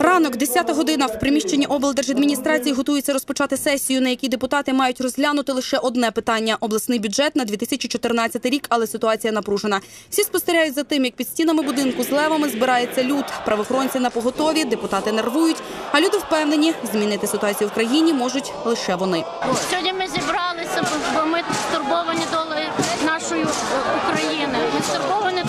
Ранок, 10 година. В приміщенні облдержадміністрації готується розпочати сесію, на якій депутати мають розглянути лише одне питання – обласний бюджет на 2014 рік, але ситуація напружена. Всі спостерігають за тим, як під стінами будинку з левами збирається люд. Правоохоронці на поготові, депутати нервують, а люди впевнені, змінити ситуацію в країні можуть лише вони. Сьогодні ми зібралися, бо ми стурбовані долею нашої е, України. Ми стурбовані,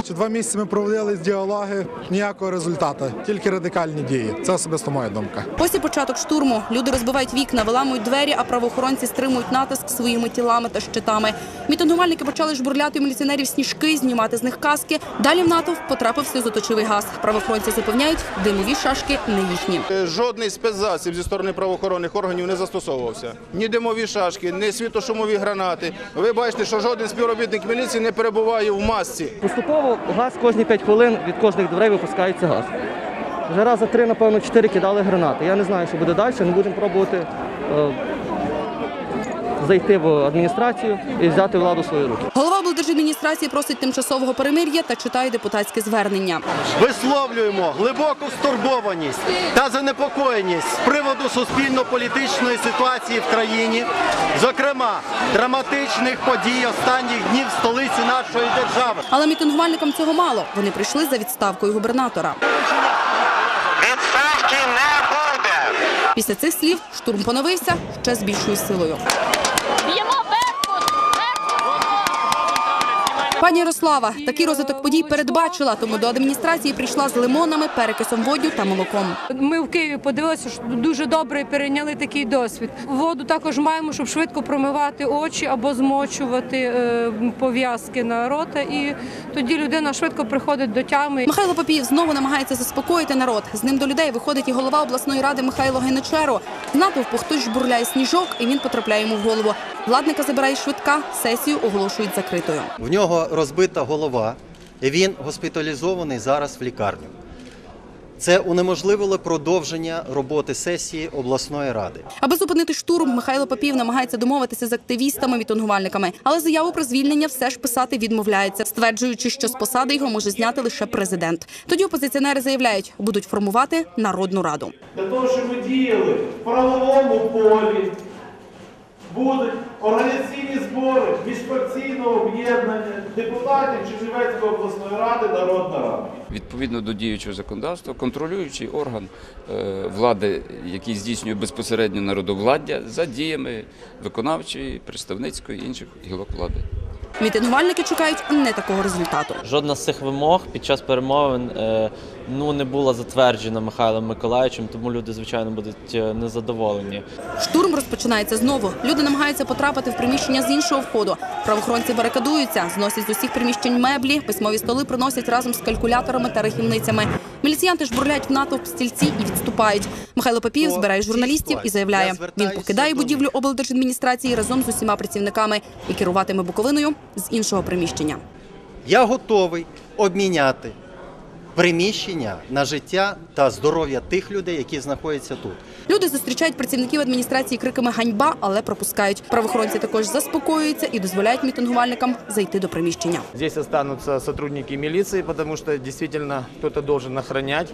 Ці Два місяці ми проводили діалоги, ніякого результату, тільки радикальні дії. Це особисто моя думка. Ось і початок штурму. Люди розбивають вікна, виламують двері, а правоохоронці стримують натиск своїми тілами та щитами. Мітингувальники почали жбурляти у міліціонерів сніжки, знімати з них каски. Далі в натовп потрапив сльозоточивий газ. Правоохоронці запевняють, димові шашки не їхні. Е, Жодний спецзасіб зі сторони правоохоронних органів не застосовувався. Ні димові шашки, ні світошумові гранати. Ви бачите, що жоден співробітник міліції не перебуває в масці. Поступово газ кожні 5 хвилин від кожних дверей випускається газ. Вже раз за три, напевно, чотири кидали гранати. Я не знаю, що буде далі. Ми будемо пробувати е, зайти в адміністрацію і взяти владу в свої руки. Голова облдержадміністрації просить тимчасового перемир'я та читає депутатське звернення. Висловлюємо глибоку стурбованість та занепокоєність з приводу суспільно-політичної ситуації в країні, зокрема драматичних подій останніх днів в столиці нашої держави. Але мітингувальникам цього мало. Вони прийшли за відставкою губернатора. Відставки не буде. Після цих слів штурм поновився ще з більшою силою. Пані Ярослава такий розвиток подій передбачила, тому до адміністрації прийшла з лимонами, перекисом водю та молоком. Ми в Києві подивилися, що дуже добре перейняли такий досвід. Воду також маємо, щоб швидко промивати очі або змочувати е, пов'язки на рота, і тоді людина швидко приходить до тями. Михайло Попіїв знову намагається заспокоїти народ. З ним до людей виходить і голова обласної ради Михайло Гайничеро. З натовпу хтось жбурляє сніжок, і він потрапляє йому в голову. Владника забирає швидка, сесію оголошують закритою. В нього розбита голова, і він госпіталізований зараз в лікарню. Це унеможливило продовження роботи сесії обласної ради. Аби зупинити штурм, Михайло Попів намагається домовитися з активістами, мітингувальниками, але заяву про звільнення все ж писати відмовляється, стверджуючи, що з посади його може зняти лише президент. Тоді опозиціонери заявляють, будуть формувати народну раду. для того, щоб ми діяли в правовому полі, будуть організаційні збори міжфракційного об'єднання депутатів Чернівецької обласної ради Народна Рада. Відповідно до діючого законодавства, контролюючий орган е, влади, який здійснює безпосередньо народовладдя за діями виконавчої, представницької інших гілок влади. Мітингувальники чекають не такого результату. Жодна з цих вимог під час перемовин е, ну, не була затверджена Михайлом Миколаївичем, тому люди, звичайно, будуть е, незадоволені. Штурм розпочинається знову. Люди намагаються потрапити в приміщення з іншого входу. Правоохоронці барикадуються, зносять з усіх приміщень меблі, письмові столи приносять разом з калькуляторами та рахівницями. Міліціянти ж бурлять в натовп стільці і відступають. Михайло Папієв збирає журналістів і заявляє, він покидає будівлю облдержадміністрації разом з усіма працівниками і керуватиме Буковиною з іншого приміщення. Я готовий обміняти приміщення на життя та здоров'я тих людей, які знаходяться тут. Люди зустрічають працівників адміністрації криками ганьба, але пропускають. Правоохоронці також заспокоюються і дозволяють мітингувальникам зайти до приміщення. Тут залишаться сотрудники міліції, тому що дійсно хтось має охороняти. охранять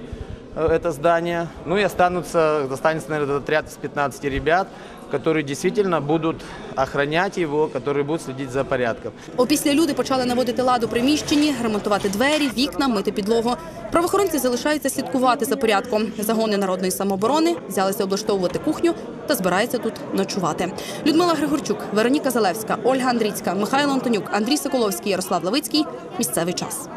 это здание. Ну и останутся, останется, наверное, отряд из 15 ребят, которые действительно будут охранять его, которые будут следить за порядком. Опісля люди почали наводити лад у приміщенні, ремонтувати двері, вікна, мити підлогу. Правоохоронці залишаються слідкувати за порядком. Загони народної самооборони взялися облаштовувати кухню та збираються тут ночувати. Людмила Григорчук, Вероніка Залевська, Ольга Андрійська, Михайло Антонюк, Андрій Соколовський, Ярослав Лавицький. Місцевий час.